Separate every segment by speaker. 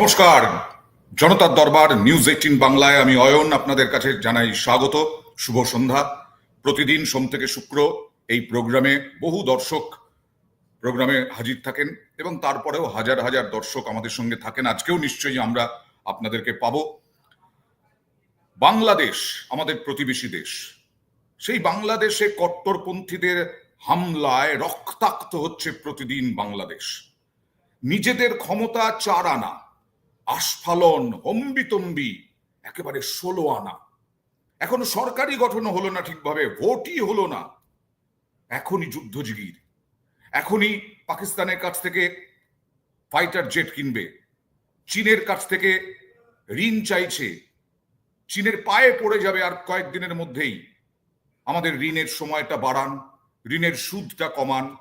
Speaker 1: নমস্কার। জনতার দরবার নিউজ এইটিন বাংলায়। আমি অয়ন, আপনাদের কাছে জানাই স্বাগত। শুভ সন্ধ্যা। প্রতিদিন সোম থেকে শুক্র এই প্রোগ্রামে বহু দর্শক প্রোগ্রামে হাজির থাকেন এবং তারপরেও হাজার হাজার দর্শক আমাদের সঙ্গে থাকেন। আজকেও নিশ্চয়ই আমরা আপনাদেরকে পাবো। বাংলাদেশ, আমাদের প্রতিবেশী দেশ, সেই বাংলাদেশে কট্টরপন্থীদের হামলায় রক্তাক্ত হচ্ছে প্রতিদিন বাংলাদেশ। নিজেদের ক্ষমতা চার আনা আস্ফালন, হম্বিতম্বি, একেবারে ষোলো আনা। এখনও সরকারি গঠন হলো না ঠিকভাবে, ভোটই হলো না। এখনই যুদ্ধজিগির এখনই পাকিস্তানের কাছ থেকে ফাইটার জেট কিনবে। চীনের কাছ থেকে ঋণ চাইছে। চীনের পায়ে পড়ে যাবে আর কয়েকদিনের মধ্যেই। আমাদের ঋণের সময়টা বাড়ান, ঋণের সুদটা কমান।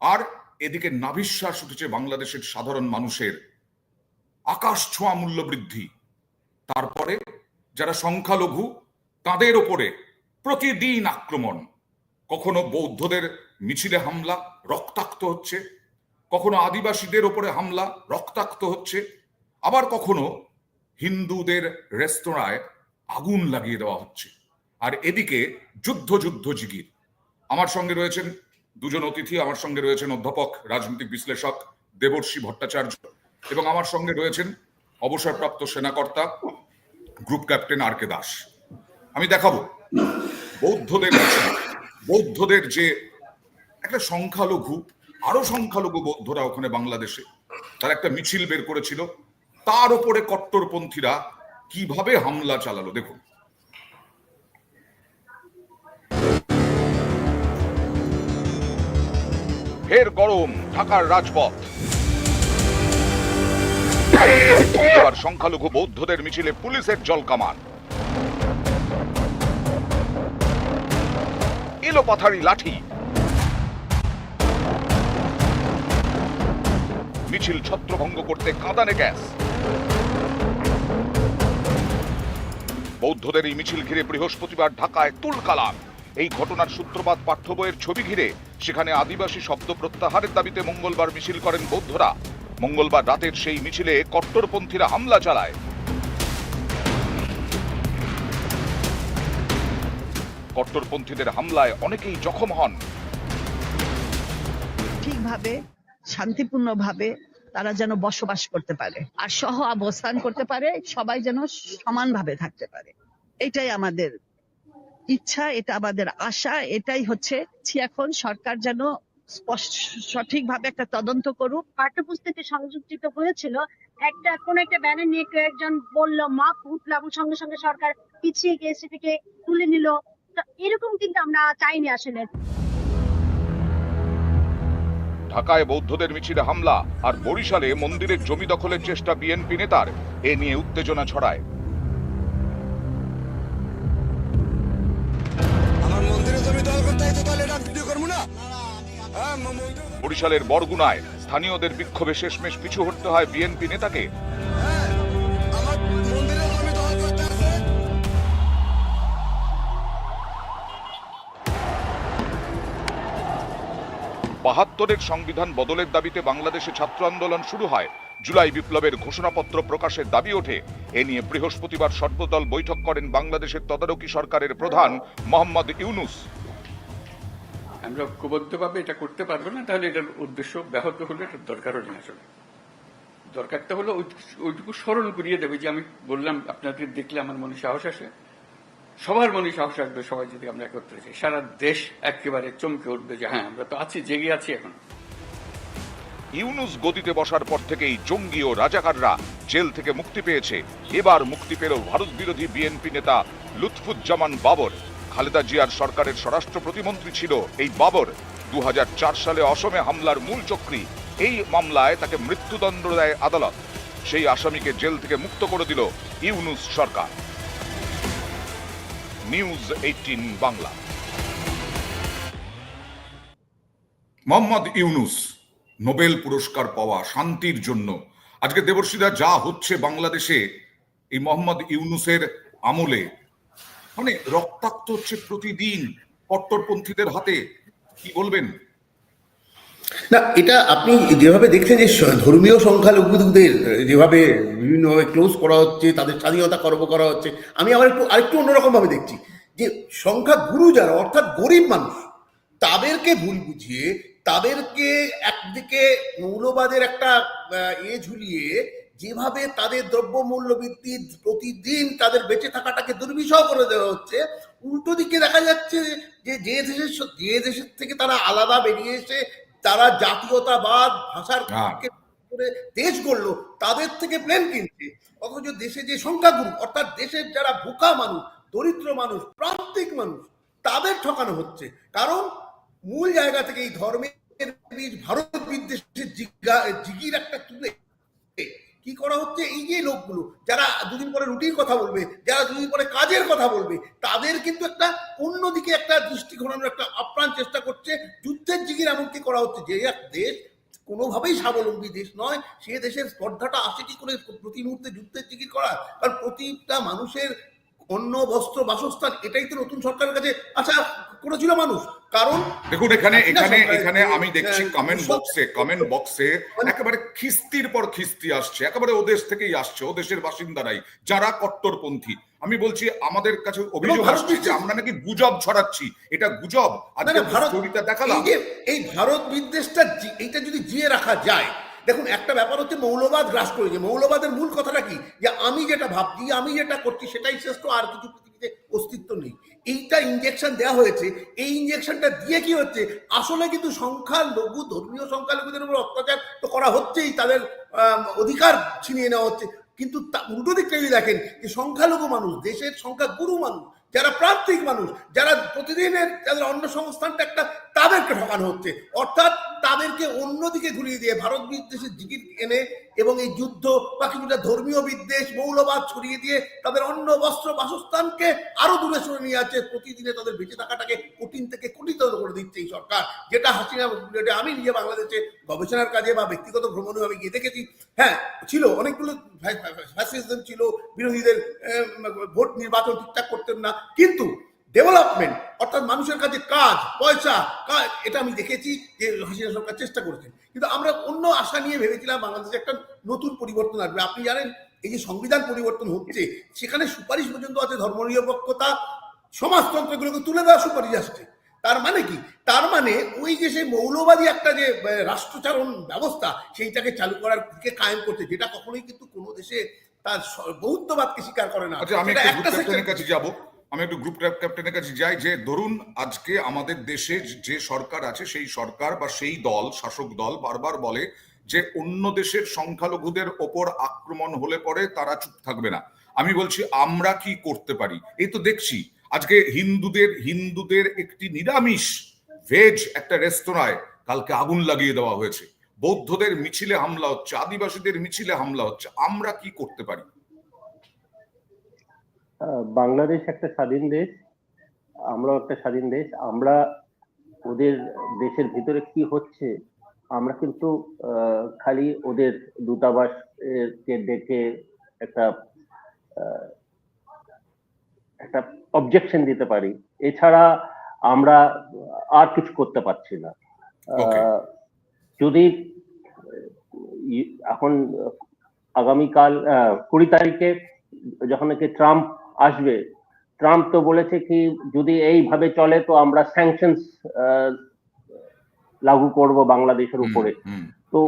Speaker 1: আর এদিকে নাভিশ্বাস উঠেছে বাংলাদেশের সাধারণ মানুষের। আকাশ ছোঁয়া মূল্য বৃদ্ধি তারপরে যারা সংখ্যালঘু, তাদের ওপরে প্রতিদিন আক্রমণ। কখনো বৌদ্ধদের মিছিলে হামলা, রক্তাক্ত হচ্ছে। কখনো আদিবাসীদের ওপরে হামলা, রক্তাক্ত হচ্ছে। আবার কখনো হিন্দুদের রেস্তোরাঁয় আগুন লাগিয়ে দেওয়া হচ্ছে। আর এদিকে যুদ্ধ যুদ্ধ জিগির। আমার সঙ্গে রয়েছেন দুজন অতিথি, আমার সঙ্গে রয়েছেন অধ্যাপক, রাজনৈতিক বিশ্লেষক দেবর্ষী ভট্টাচার্য। এবং আমার সঙ্গে রয়েছেন অবসরপ্রাপ্ত সেনাকর্তা, group captain R K Das. আমি দেখাবো। বৌদ্ধদের বৌদ্ধদের যে একটা সংখ্যালঘু, আরও সংখ্যালঘু বৌদ্ধরা ওখানে বাংলাদেশে, তার একটা মিছিল বের করেছিল। তার উপরে কট্টরপন্থীরা কীভাবে হামলা চালালো, দেখুন। ফের গরম, ঢাকার রাজপথ। এবার সংখ্যালঘু বৌদ্ধদের মিছিলে পুলিশের জলকামান এলো পাথারি লাঠি। মিছিল ছত্রভঙ্গ করতে কাঁদানে গ্যাস। বৌদ্ধদের এই মিছিল ঘিরে বৃহস্পতিবার ঢাকায় তুলকালাম এই ঘটনার সূত্রপাত পাঠ্য বইয়ের ছবি ঘিরে, সেখানে আদিবাসী শব্দ প্রত্যাহারের দাবিতে মঙ্গলবার মিছিল করেন বৌদ্ধরা। মঙ্গলবার রাতের সেই মিছিলে কট্টরপন্থীরা হামলা চালায়। কট্টরপন্থীদের হামলায় অনেকেই জখম হন।
Speaker 2: ঠিকভাবে, শান্তিপূর্ণভাবে তারা যেন বসবাস করতে পারে। আর সহ অবস্থান করতে পারে, সবাই যেন সমানভাবে থাকতে পারে। এটাই আমাদের ইচ্ছা, এটা আমাদের আশা, এটাই হচ্ছে এখন সরকার যেন সঠিকভাবে একটা তদন্ত করুক।
Speaker 3: পাঠ্যপুস্তকে সংযুক্ত হয়েছিল একটা কোন একটা ব্যানার নিয়ে কেউ একজন বলল মা উঠলাম সঙ্গে সঙ্গে সরকার পিছিয়ে গিয়ে সেটাকে তুলে নিল। এরকম কিন্তু আমরা চাইনি আসলে।
Speaker 1: ঢাকায় বৌদ্ধদের মিছিলে হামলা আর বরিশালে মন্দিরের জমি দখলের চেষ্টা বিএনপি নেতার এ নিয়ে উত্তেজনা ছড়ায়।
Speaker 4: আমার মন্দিরে জমি দল করতে
Speaker 1: বরিশালের বরগুনায় স্থানীয়দের বিক্ষোভে শেষমেশ পিছু হটতে হয় বিএনপি নেতাকে। বাহাত্তরের সংবিধান বদলের দাবিতে বাংলাদেশে ছাত্র আন্দোলন শুরু হয়। জুলাই বিপ্লবের ঘোষণাপত্র প্রকাশের দাবি ওঠে। এ নিয়ে বৃহস্পতিবার সর্বদল বৈঠক করেন বাংলাদেশের তদারকি সরকারের প্রধান মোহাম্মদ ইউনুস।
Speaker 5: আমরা ঐক্যবদ্ধভাবে এটা করতে পারব না, তাহলে এটার উদ্দেশ্য ব্যাহত হলে এটার দরকারও নেই আসলে। দরকারটা হলো ওই- ওইটুকু স্মরণ করিয়ে দেবে, যে আমি বললাম, আপনাদের দেখলে আমার মনে সাহস আসে। সবার মনে সাহস আসবে সবাই যদি আমরা একত্রে যাই। সারা দেশ একেবারে চমকে উঠবে যে হ্যাঁ আমরা তো আছি, জেগে আছি এখন।
Speaker 1: ইউনুস গদিতে বসার পর থেকেই জঙ্গি ও রাজাকাররা জেল থেকে মুক্তি পেয়েছে। এবার মুক্তি পেল ভারত বিরোধী বিএনপি নেতা লুৎফুজ্জামান বাবর। খালেদা জিয়ার সরকারের স্বরাষ্ট্র প্রতিমন্ত্রী ছিল এই বাবর। দু হাজার চার সালে অসমে হামলার মূল চক্রী। এই মামলায় তাকে মৃত্যুদণ্ড দেয় আদালত। সেই আসামিকে জেল থেকে মুক্ত করে দিল ইউনুস সরকার। News eighteen Bangla. Mohammad Yunus, Nobel পুরস্কার পাওয়া শান্তির জন্য। আজকে দেবর্ষীরা যা হচ্ছে বাংলাদেশে, এই মোহাম্মদ ইউনুসের আমলে মানে রক্তাক্ত হচ্ছে প্রতিদিন কট্টরপন্থীদের হাতে। কি বলবেন?
Speaker 6: না, এটা আপনি যেভাবে দেখছেন যে ধর্মীয় সংখ্যালঘুদের যেভাবে বিভিন্নভাবে ক্লোজ করা হচ্ছে, তাদের স্বাধীনতা খর্ব করা হচ্ছে, আমি আবার একটু আরেকটু অন্যরকম ভাবে দেখছি যে সংখ্যা গুরু যারা, অর্থাৎ গরিব মানুষ, তাদেরকে ভুল বুঝিয়ে, তাদেরকে একদিকে মৌলবাদের একটা এ ঝুলিয়ে যেভাবে তাদের দ্রব্যমূল্য বৃদ্ধি প্রতিদিন তাদের বেঁচে থাকাটাকে দুর্বিষহ করে দেওয়া হচ্ছে উল্টো দিকে দেখা যাচ্ছে যে যে দেশের যে দেশের থেকে তারা আলাদা বেরিয়ে এসে তারা জাতীয়তাবাদ ভাষার
Speaker 1: হ্যাঁ।
Speaker 6: করে দেশ গড়লো তাদের থেকে প্লেন কিনছে অথচ দেশে যে সংখ্যাগুরু অর্থাৎ দেশের যারা ভুকা মানুষ দরিদ্র মানুষ প্রান্তিক মানুষ তাদের ঠকানো হচ্ছে কারণ মূল জায়গা থেকে এই ধর্মের বীজ ভারত বিদ্বেষের জিজ্ঞা- জিগির একটা তুলে করা হচ্ছে এই যে লোকগুলো, যারা দুদিন পরে রুটির কথা বলবে, যারা দুদিন পরে কাজের কথা বলবে, তাদের কিন্তু একটা অন্যদিকে একটা দৃষ্টি ঘোরানোর একটা আপ্রাণ চেষ্টা করছে। যুদ্ধের জিগির এমনকি করা হচ্ছে যে এক দেশ কোনোভাবেই স্বাবলম্বী দেশ নয়, সে দেশের স্পর্ধাটা আসে কি করে প্রতি মুহূর্তে যুদ্ধের জিগির করা কারণ প্রতিটা মানুষের অন্ন বস্ত্র বাসস্থান এটাই তো নতুন সরকারের কাছে আচ্ছা করেছিল মানুষ। কারণ
Speaker 1: দেখুন এখানে এখানে এখানে আমি দেখছি কমেন্ট বক্সে কমেন্ট বক্সে একেবারে খিস্তির পর খিস্তি আসছে একেবারে ও দেশ থেকেই আসছে ও দেশের বাসিন্দারাই যারা কট্টরপন্থী। আমি বলছি আমাদের কাছে অভিযোগ আসছে যে আমরা নাকি গুজব ছড়াচ্ছি এটা গুজব। আজকে
Speaker 6: ভারত
Speaker 1: দেখালাম
Speaker 6: এই ভারত বিদ্বেষটা এইটা যদি জিয়ে রাখা যায় দেখুন, একটা ব্যাপার হচ্ছে মৌলবাদ গ্রাস করেছে মৌলবাদের মূল কথাটা কি? যে আমি যেটা ভাবছি, আমি যেটা করছি, সেটাই শ্রেষ্ঠ, আর কিছু পৃথিবীতে অস্তিত্ব নেই। এইটা ইঞ্জেকশন দেওয়া হয়েছে। এই ইঞ্জেকশনটা দিয়ে কি হচ্ছে? আসলে কিন্তু সংখ্যালঘু ধর্মীয় সংখ্যালঘুদের উপর অত্যাচার তো করা হচ্ছেই, তাদের অধিকার ছিনিয়ে নেওয়া হচ্ছে। কিন্তু উল্টো দিকটা যদি দেখেন, যে সংখ্যালঘু মানুষ, দেশের সংখ্যা গুরু মানুষ, যারা প্রান্তিক মানুষ, যারা প্রতিদিনের তাদের অন্ন সংস্থানটা একটা তাদেরকে ঠকানো হচ্ছে। অর্থাৎ তাদেরকে অন্যদিকে ঘুরিয়ে দিয়ে ভারত বিদ্বেষের জিকির এনে এবং এই যুদ্ধ বা কিছুটা ধর্মীয় বিদ্বেষ, মৌলবাদ ছড়িয়ে দিয়ে তাদের অন্য বস্ত্র বাসস্থানকে আরও দূরে সরে নিয়ে যাচ্ছে, প্রতিদিনে তাদের বেঁচে থাকাটাকে কঠিন থেকে কঠিনতর করে দিচ্ছে এই সরকার। যেটা হাসিনা আমি নিজে বাংলাদেশে গবেষণার কাজে বা ব্যক্তিগত ভ্রমণে আমি গিয়ে দেখেছি। হ্যাঁ ছিল অনেকগুলো ফ্যাসিজম ছিল, বিরোধীদের ভোট নির্বাচন ঠিকঠাক করতেন না। কিন্তু ডেভেলপমেন্ট অর্থাৎ মানুষের কাছে কাজ পয়সা কাজ এটা আমি দেখেছি যে হাসিনা সরকার চেষ্টা করেছেন। কিন্তু আমরা অন্য আশা নিয়ে ভেবেছিলাম বাংলাদেশে একটা নতুন পরিবর্তন আসবে। আপনি জানেন এই যে সংবিধান পরিবর্তন হচ্ছে সেখানে সুপারিশ পর্যন্ত আছে ধর্ম ধর্মনিরপেক্ষতা সমাজতন্ত্রগুলোকে তুলে দেওয়া সুপারিশ আসছে। তার মানে কি? তার মানে ওই যে সেই মৌলবাদী একটা যে রাষ্ট্রচারণ ব্যবস্থা সেইটাকে চালু করার দিকে কায়েম করতে যেটা কখনোই কিন্তু কোনো দেশে তার বৌদ্ধবাদকে স্বীকার করে না।
Speaker 1: আচ্ছা আমি একটু গ্রুপ কাছে যাব। আমি একটু গ্রুপ ক্যাপ্টেনের কাছে যাই, যে ধরুন আজকে আমাদের দেশে যে সরকার আছে, সেই সরকার বা সেই দল, শাসক দল বারবার বলে যে অন্য দেশের সংখ্যালঘুদের ওপর আক্রমণ হলে পরে তারা চুপ থাকবে না। আমি বলছি, আমরা কি করতে পারি? এই তো দেখছি, আজকে হিন্দুদের হিন্দুদের একটি নিরামিষ ভেজ একটা রেস্তোরাঁয় কালকে আগুন লাগিয়ে দেওয়া হয়েছে। বৌদ্ধদের মিছিলে হামলা হচ্ছে, আদিবাসীদের মিছিলে হামলা হচ্ছে, আমরা কি করতে পারি?
Speaker 7: বাংলাদেশ একটা স্বাধীন দেশ আমরাও একটা স্বাধীন দেশ আমরা ওদের দেশের ভিতরে কি হচ্ছে আমরা কিন্তু খালি ওদের দূতাবাস কে ডেকে একটা একটা অবজেকশন দিতে পারি। এছাড়া আমরা আর কিছু করতে পারছি না। আহ, যদি এখন আগামীকাল আহ, কুড়ি তারিখে যখন নাকি ট্রাম্প আসবে। ট্রাম্প তো বলেছে কি যদি এইভাবে চলে তো আমরা স্যাংশনস লাগু করব বাংলাদেশের উপরে। তো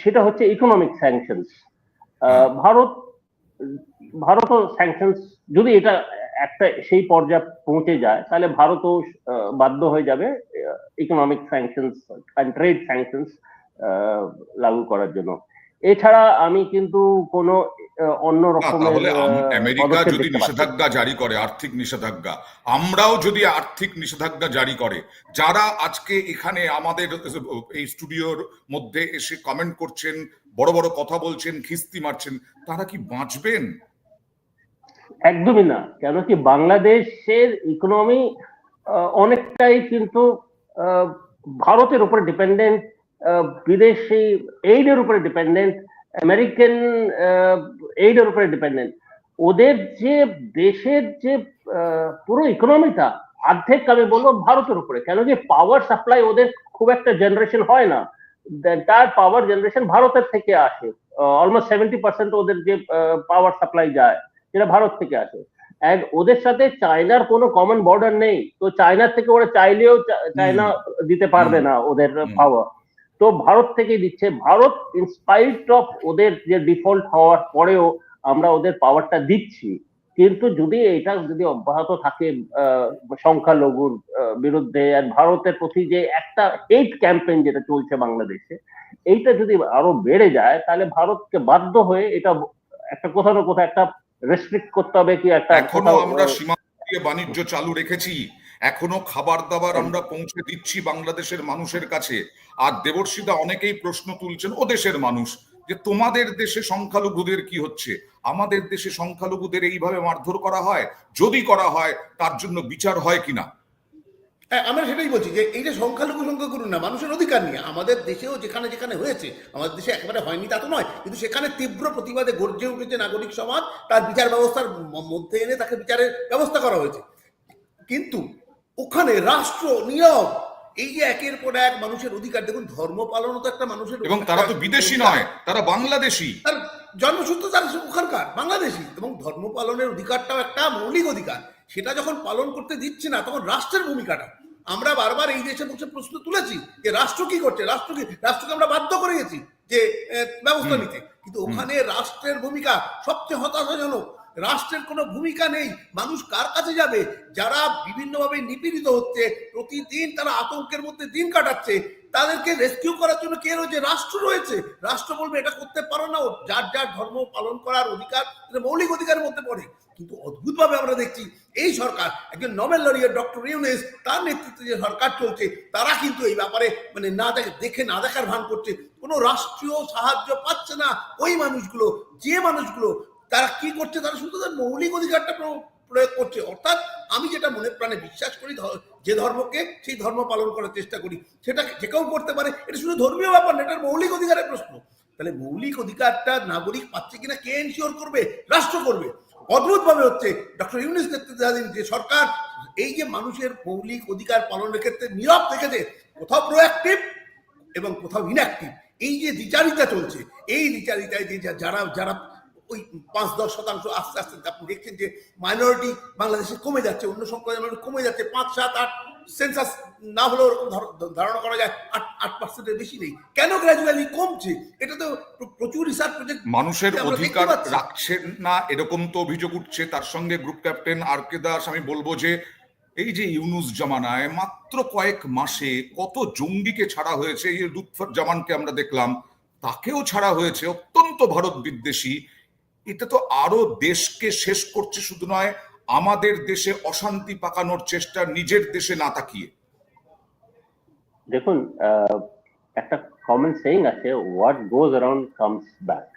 Speaker 7: সেটা হচ্ছে ইকোনমিক স্যাংশনস ভারত ভারতও স্যাংশনস যদি এটা একটা সেই পর্যায়ে পৌঁছে যায় তাহলে ভারতও বাধ্য হয়ে যাবে ইকোনমিক স্যাংশনস ট্রেড স্যাংশনস লাগু করার জন্য। এছাড়া আমি কিন্তু কোনো অন্য রকমের
Speaker 1: আমেরিকা যদি। নিষেধাজ্ঞা জারি করে আর্থিক নিষেধাজ্ঞা আমরাও যদি আর্থিক নিষেধাজ্ঞা জারি করে যারা আজকে এখানে আমাদের এই স্টুডিওর মধ্যে এসে কমেন্ট করছেন বড় বড় কথা বলছেন খিস্তি মারছেন তারা কি বাঁচবেন
Speaker 7: একদমই না কেন কি বাংলাদেশের ইকোনমি অনেকটাই কিন্তু আহ, ভারতের উপরে ডিপেন্ডেন্ট বিদেশি এইডের উপরে ডিপেন্ডেন্ট আমেরিকান এইডের উপরে ডিপেন্ডেন্ট ওদের যে দেশের যে পুরো ইকোনমিটা অর্ধেক আমি বলব ভারতের উপরে। কেন কি পাওয়ার সাপ্লাই ওদের খুব একটা জেনারেশন হয় না। তার পাওয়ার জেনারেশন ভারতের থেকে আসে। অলমোস্ট সেভেন্টি পার্সেন্ট ওদের যে পাওয়ার সাপ্লাই যায় সেটা ভারত থেকে আসে। অ্যান্ড ওদের সাথে চায়নার কোনো কমন বর্ডার নেই। তো চায়নার থেকে ওরা চাইলেও চায়না দিতে পারবে না ওদের। পাওয়ার তো ভারত থেকেই দিচ্ছে। ভারত ইনস্পাইট অফ ওদের যে ডিফল্ট হওয়ার পরেও আমরা ওদের পাওয়ারটা দিচ্ছি। কিন্তু যদি এটা যদি অব্যাহত থাকে সংখ্যালঘুর বিরুদ্ধে আর ভারতের প্রতি যে একটা হেট ক্যাম্পেইন যেটা চলছে বাংলাদেশে এইটা যদি আরও বেড়ে যায় তাহলে ভারতকে বাধ্য হয়ে এটা একটা কোথাও না কোথাও একটা রেস্ট্রিক্ট করতে হবে কি একটা এখনও
Speaker 1: আমরা সীমান্ত বাণিজ্য চালু রেখেছি। এখনও খাবার দাবার আমরা পৌঁছে দিচ্ছি বাংলাদেশের মানুষের কাছে। আর দেবর্ষিদা অনেকেই প্রশ্ন তুলছেন ও দেশের মানুষ যে তোমাদের দেশে সংখ্যালঘুদের কি হচ্ছে? আমাদের দেশে সংখ্যালঘুদের এইভাবে মারধর করা হয়? যদি করা হয় তার জন্য বিচার হয় কিনা?
Speaker 6: আমরা সেটাই বলছি যে এই যে সংখ্যালঘু সংখ্যা করুন না মানুষের অধিকার নিয়ে। আমাদের দেশেও যেখানে যেখানে হয়েছে আমাদের দেশে একেবারে হয়নি তা তো নয় কিন্তু সেখানে তীব্র প্রতিবাদে গর্জে উঠেছে নাগরিক সমাজ তার বিচার ব্যবস্থার মধ্যে এনে তাকে বিচারের ব্যবস্থা করা হয়েছে। কিন্তু ওখানে রাষ্ট্র নিয়ম এই যে একের পর এক মানুষের অধিকার দেখুন ধর্ম পালনও তো একটা মানুষের
Speaker 1: এবং তারা তো বিদেশি নয় তারা বাংলাদেশি।
Speaker 6: তার জন্মসূত্র তার ওখানকার বাংলাদেশি। এবং ধর্ম পালনের অধিকারটাও একটা মৌলিক অধিকার। সেটা যখন পালন করতে দিচ্ছে না তখন রাষ্ট্রের ভূমিকাটা। আমরা বারবার এই দেশে বসে প্রশ্ন তুলেছি যে রাষ্ট্র কি করছে রাষ্ট্র কি রাষ্ট্রকে আমরা বাধ্য করে গেছি যে ব্যবস্থা নিতে। কিন্তু ওখানে রাষ্ট্রের ভূমিকা সবচেয়ে হতাশাজনক রাষ্ট্রের কোনো ভূমিকা নেই। মানুষ কার কাছে যাবে? যারা বিভিন্নভাবে নিপীড়িত হচ্ছে, প্রতিদিন তারা আতঙ্কের মধ্যে দিন কাটাচ্ছে, তাদেরকে রেস্কিউ করার জন্য কে রয়েছে? রাষ্ট্র রয়েছে। রাষ্ট্র বলবে, এটা করতে পারো না। যার যার ধর্ম পালন করার অধিকার মৌলিক অধিকারের মধ্যে পড়ে। কিন্তু অদ্ভুতভাবে আমরা দেখছি, এই সরকার, একজন নোবেল লরিয়ার ডক্টর ইউনেস, তার নেতৃত্বে যে সরকার চলছে, তারা কিন্তু এই ব্যাপারে মানে না দেখে দেখে না দেখার ভান করছে। কোনো রাষ্ট্রীয় সাহায্য পাচ্ছে না। ওই মানুষগুলো, যে মানুষগুলো তারা কি করছে তারা শুধু তাদের মৌলিক অধিকারটা প্রয়োগ করছে। অর্থাৎ আমি যেটা মনে প্রাণে বিশ্বাস করি যে ধর্মকে সেই ধর্ম পালন করার চেষ্টা করি, সেটা যে কেউ করতে পারে, এটা শুধু ধর্মীয় ব্যাপার না, এটা মৌলিক অধিকারের প্রশ্ন। তাহলে মৌলিক অধিকারটা নাগরিক পাচ্ছে কিনা, কে এনশিওর করবে? রাষ্ট্র করবে। অদ্ভুত ভাবে হচ্ছে ডক্টর ইউনিস নেতৃত্বাধীন যে সরকার, এই যে মানুষের মৌলিক অধিকার পালনের ক্ষেত্রে নীরব থেকেছে কোথাও প্রোঅ্যাক্টিভ এবং কোথাও ইনঅ্যাক্টিভ এই যে দ্বিচারিতা চলছে, এই দ্বিচারিতায় যে যারা যারা ওই পাঁচ দশ শতাংশ আস্তে আস্তে আপনি দেখছেন যে মাইনরিটি বাংলাদেশে কমে যাচ্ছে অন্য সম্প্রদায়ের কমে যাচ্ছে পাঁচ সাত আট সেন্সাস না হলেও ওরকম ধারণা করা যায় আট আট পার্সেন্টের বেশি নেই। কেন গ্র্যাজুয়ালি কমছে? এটা তো প্রচুর রিসার্চ প্রজেক্ট
Speaker 1: মানুষের অধিকার। রাখছেন না এরকম তো অভিযোগ উঠছে। তার সঙ্গে group captain R K Das আমি বলব যে এই যে ইউনুস জামানায় মাত্র কয়েক মাসে কত জঙ্গিকে ছাড়া হয়েছে এই লুৎফর জামানকে আমরা দেখলাম তাকেও ছাড়া হয়েছে অত্যন্ত ভারত বিদ্বেষী। এটা তো আরও দেশকে শেষ করছে শুধু নয় আমাদের দেশে অশান্তি পাকানোর চেষ্টা নিজের দেশে না তাকিয়ে।
Speaker 7: দেখুন একটা কমন সেইং আছে what goes around comes back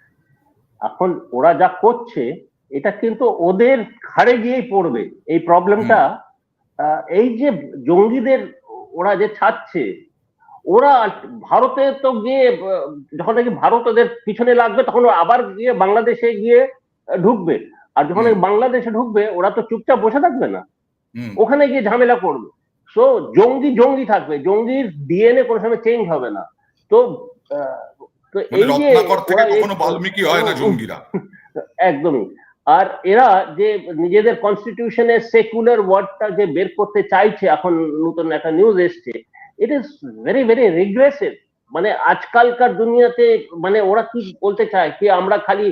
Speaker 7: এখন ওরা যা করছে এটা কিন্তু ওদের ঘাড়ে গিয়েই পড়বে। এই প্রবলেমটা এই যে জঙ্গিদের ওরা যে ছাড়ছে ওরা ভারতে তো গিয়ে যখন নাকি ভারত ওদের পিছনে লাগবে তখন আবার গিয়ে বাংলাদেশে গিয়ে ঢুকবে। আর যখন বাংলাদেশে ঢুকবে ওরা তো চুপচাপ বসে থাকবে না। ওখানে গিয়ে ঝামেলা করবে। সো জঙ্গি জঙ্গি থাকবে। জঙ্গির ডিএনএ কোনো সময় চেঞ্জ হবে না। তো তো
Speaker 1: মানে
Speaker 7: এই যে
Speaker 1: বাল্মীকি হয় না জঙ্গিরা।
Speaker 7: একদমই। আর এরা যে নিজেদের কনস্টিটিউশনের সেকুলার ওয়ার্ডটা যে বের করতে চাইছে এখন নতুন একটা নিউজ এসছে it is very very regressive মানে আজকালকার দুনিয়াতে মানে ওরা কি বলতে চায় কি আমরা খালি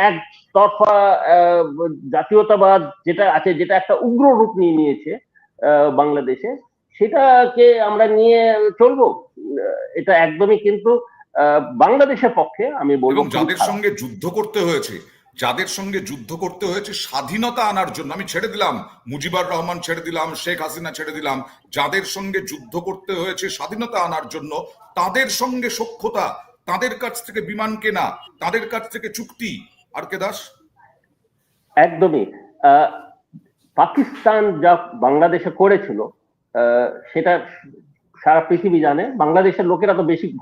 Speaker 7: এক তরফা জাতীয়তাবাদ যেটা আছে যেটা একটা উগ্র রূপ নিয়ে নিয়েছে বাংলাদেশে সেটাকে আমরা নিয়ে চলবো। এটা একদমই কিন্তু আহ, বাংলাদেশের পক্ষে আমি বলব
Speaker 1: যাদের সঙ্গে যুদ্ধ করতে হয়েছে যাদের সঙ্গে যুদ্ধ করতে হয়েছে, স্বাধীনতা আনার জন্য। আমি ছেড়ে দিলাম, মুজিবুর রহমান ছেড়ে দিলাম, শেখ হাসিনা ছেড়ে দিলাম। যাদের সঙ্গে যুদ্ধ করতে হয়েছে, স্বাধীনতা আনার জন্য, তাদের সঙ্গে সখ্যতা, তাদের কাছ থেকে বিমান কেনা, তাদের কাছ থেকে চুক্তি। আর কে দাস?
Speaker 7: একদমই। পাকিস্তান যা বাংলাদেশে করেছিল সেটা সারা পৃথিবী জানে। বাংলাদেশের লোকেরা তো বেশি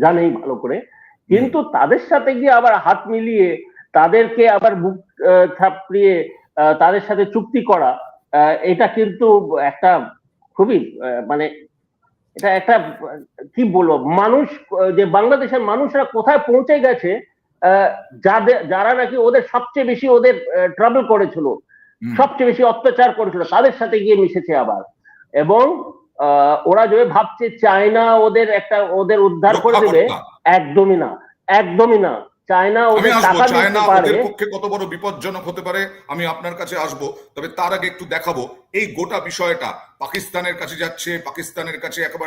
Speaker 7: জানেই ভালো করে। কিন্তু তাদের সাথে গিয়ে আবার হাত মিলিয়ে তাদেরকে আবার বুক থাপড়িয়ে তাদের সাথে চুক্তি করা আহ, এটা কিন্তু একটা খুবই মানে এটা একটা কি বলব মানুষ যে বাংলাদেশের মানুষরা কোথায় পৌঁছে গেছে যাদের যারা নাকি ওদের সবচেয়ে বেশি ওদের ট্রাভেল করেছিল সবচেয়ে বেশি অত্যাচার করেছিল তাদের সাথে গিয়ে মিশেছে আবার। এবং আহ, ওরা যদি ভাবছে চায়না ওদের একটা ওদের উদ্ধার করে দেবে একদমই না একদমই না। চায়না ওদের টাকা দিতে পারে
Speaker 1: পক্ষে কত বড় বিপজ্জনক হতে পারে আমি আপনার কাছে আসব। তবে তার আগে একটু দেখাবো। এই গোটা বিষয়টা পাকিস্তানের কাছে যাচ্ছে পাকিস্তানের কাছে একেবারে